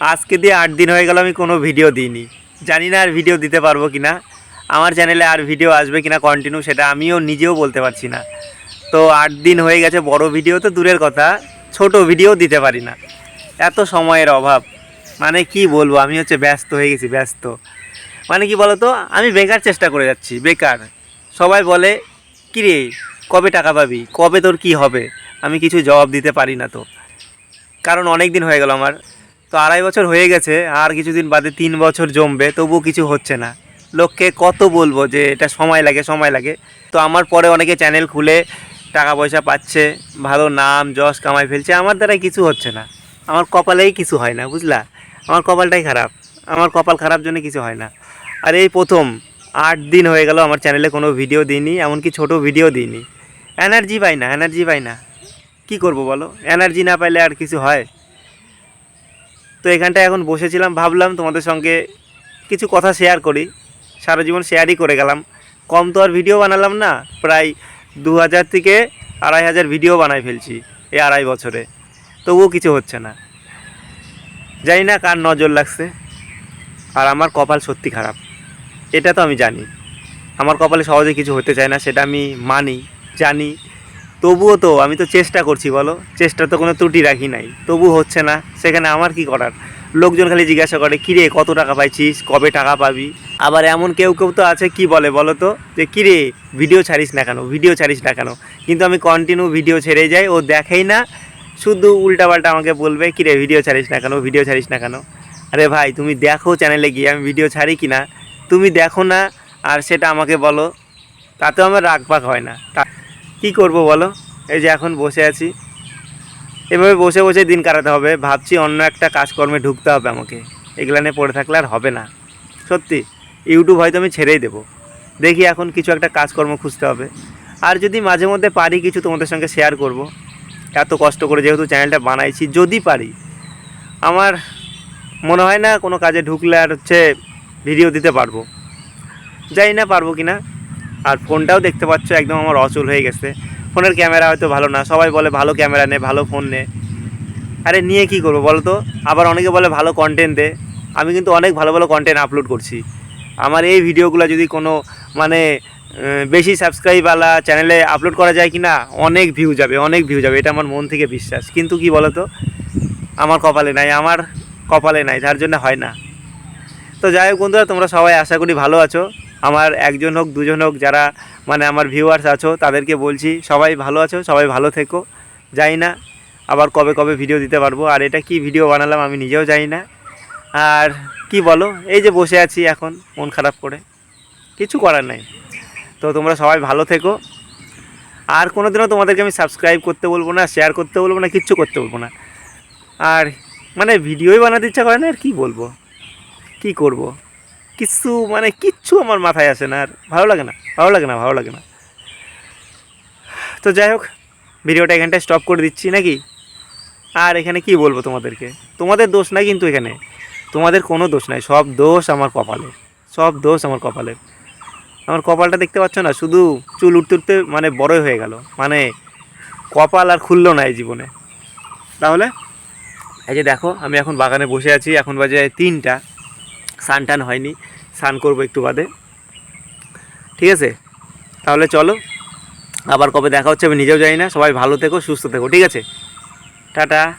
আজকে দিয়ে আট দিন হয়ে গেল আমি কোনো ভিডিও দিইনি। জানি না আর ভিডিও দিতে পারব কি না আমার চ্যানেলে আর ভিডিও আসবে কিনা কন্টিনিউ সেটা আমিও নিজেও বলতে পারছি না। তো আট দিন হয়ে গেছে বড় ভিডিও তো দূরের কথা। ছোট ভিডিও দিতে পারি না। এত সময়ের অভাব। মানে কি বলব, আমি হচ্ছে ব্যস্ত হয়ে গেছি, ব্যস্ত। মানে কি বলতো, আমি বেকার চেষ্টা করে যাচ্ছি, বেকার। সবাই বলে, কিরে, কবে টাকা পাবি? কবে তোর কি হবে? আমি কিছু জবাব দিতে পারি না তো। কারণ অনেক দিন হয়ে গেল আমার। তো আড়াই বছর হয়ে গেছে, আর কিছুদিন বাদে তিন বছর জমবে, তবুও কিছু হচ্ছে না। লোককে কত বলব যে এটা সময় লাগে সময় লাগে। তো আমার পরে অনেকে চ্যানেল খুলে, টাকা পয়সা পাচ্ছে, ভালো নাম, যশ কামাই ফেলছে, আমার দ্বারাই কিছু হচ্ছে না। আমার কপালেই কিছু হয় না, বুঝলা? আমার কপালটাই খারাপ, আমার কপাল খারাপ জন্য কিছু হয় না। আর এই প্রথম আট দিন হয়ে গেল আমার চ্যানেলে কোনো ভিডিও দিইনি, এমনকি ছোট ভিডিও দিইনি। এনার্জি পাই না এনার্জি পাই না। কি করব বলো? এনার্জি না পাইলে আর কিছু হয়? তো এখানটায় এখন বসেছিলাম, ভাবলাম তোমাদের সঙ্গে কিছু কথা শেয়ার করি। সারা জীবন শেয়ারই করে গেলাম। কম তো আর ভিডিও বানালাম না, প্রায় দু হাজার থেকে আড়াই হাজার ভিডিও বানাই ফেলছি এই আড়াই বছরে। তবুও কিছু হচ্ছে না। জানি না কার নজর লাগছে, আর আমার কপাল সত্যি খারাপ। এটা তো আমি জানি। আমার কপালে সহজে কিছু হতে চায় না, সেটা আমি মানি, জানি। তবুও তো, আমি তো চেষ্টা করছি, বলো। চেষ্টা তো কোনো ত্রুটি রাখি নাই। তবু হচ্ছে না। সেখানে আমার কি করার? লোকজন খালি জিজ্ঞাসা করে, কিরে, কত টাকা পাইছিস? কবে টাকা পাবি? আবার এমন কেউ কেউ তো আছে, কি বলে বলো তো? যে, কিরে ভিডিও ছাড়িস না কেন? ভিডিও ছাড়িস না কেন? কিন্তু আমি কন্টিনিউ ভিডিও ছেড়ে যাই, ও দেখেই না। শুধু উল্টাপাল্টা আমাকে বলবে, কিরে ভিডিও ছাড়িস না কেন? ভিডিও ছাড়িস না কেন? আরে ভাই, তুমি দেখো চ্যানেলে গিয়ে আমি ভিডিও ছাড়ি কি না তুমি দেখো না, আর সেটা আমাকে বলো। তাতেও আমার রাগ পাক হয় না। কী করব বলো? এই যে এখন বসে আছি। এভাবে বসে বসে দিন কাটাতে হবে। ভাবছি অন্য একটা কাজকর্মে ঢুকতে হবে আমাকে। এগুলা নিয়ে পড়ে থাকলে আর হবে না। সত্যি, ইউটিউব হয়তো আমি ছেড়েই দেবো। দেখি এখন কিছু একটা কাজকর্ম খুঁজতে হবে। আর যদি মাঝে মধ্যে পারি, কিছু তোমাদের সঙ্গে শেয়ার করব। এত কষ্ট করে যেহেতু চ্যানেলটা বানাইছি, যদি পারি। আমার মনে হয় না কোনো কাজে ঢুকলে আর হচ্ছে ভিডিও দিতে পারব। যাই না পারব কি না আর ফোনটাও দেখতে পাচ্ছ, একদম আমার অচল হয়ে গেছে। ফোনের ক্যামেরা হয়তো ভালো না, সবাই বলে ভালো ক্যামেরা নে, ভালো ফোন নে। আরে নিয়ে কি করব বলো তো? আবার অনেকে বলে ভালো কন্টেন্ট দে। আমি কিন্তু অনেক ভালো ভালো কন্টেন্ট আপলোড করছি। আমার এই ভিডিওগুলো যদি কোনো মানে বেশি সাবস্ক্রাইবওয়ালা চ্যানেলে আপলোড করা যায় কি না অনেক ভিউ যাবে, অনেক ভিউ যাবে, এটা আমার মন থেকে বিশ্বাস। কিন্তু কি বলো তো? আমার কপালে নাই, আমার কপালে নাই, যার জন্য হয় না। তো যাই হোক বন্ধুরা, তোমরা সবাই আশা করি ভালো আছো। আমার একজন হোক, দুজন হোক, যারা মানে আমার ভিউয়ার্স আছো, তাদেরকে বলছি, সবাই ভালো আছো, সবাই ভালো থেকো। যাই না, আবার কবে কবে ভিডিও দিতে পারব। আর এটা কি ভিডিও বানালাম আমি নিজেও জানি না। আর কি বলো, এই যে বসে আছি এখন, মন খারাপ করে। কিছু করার নাই। তো তোমরা সবাই ভালো থেকো। আর কোনো দিনও তোমাদেরকে আমি সাবস্ক্রাইব করতে বলব না শেয়ার করতে বলব না, কিচ্ছু করতে বলব না। আর মানে ভিডিওই বানাতে ইচ্ছা করে না, আর কী বলব? কি করব? কিচ্ছু মানে কিচ্ছু আমার মাথায় আসে না আর। ভালো লাগে না, ভালো লাগে না, ভালো লাগে না। তো যাই হোক, ভিডিওটা এখানটায় স্টপ করে দিচ্ছি নাকি? আর এখানে কি বলব তোমাদেরকে? তোমাদের দোষ নাই কিন্তু এখানে। তোমাদের কোনো দোষ নাই, সব দোষ আমার কপালে সব দোষ আমার কপালের। আমার কপালটা দেখতে পাচ্ছ না, শুধু চুল উঠতে উঠতে মানে বড়ই হয়ে গেল। মানে কপাল আর খুললো না এই জীবনে। তাহলে? এই যে দেখো, আমি এখন বাগানে বসে আছি, এখন বাজে তিনটা। স্নান টান হয়নি, স্নান করব একটু বাদে। ঠিক আছে? তাহলে চলো, আবার কবে দেখা হচ্ছে আমি নিজেও জানি না, সবাই ভালো থেকো, সুস্থ থেকো, ঠিক আছে? টাটা।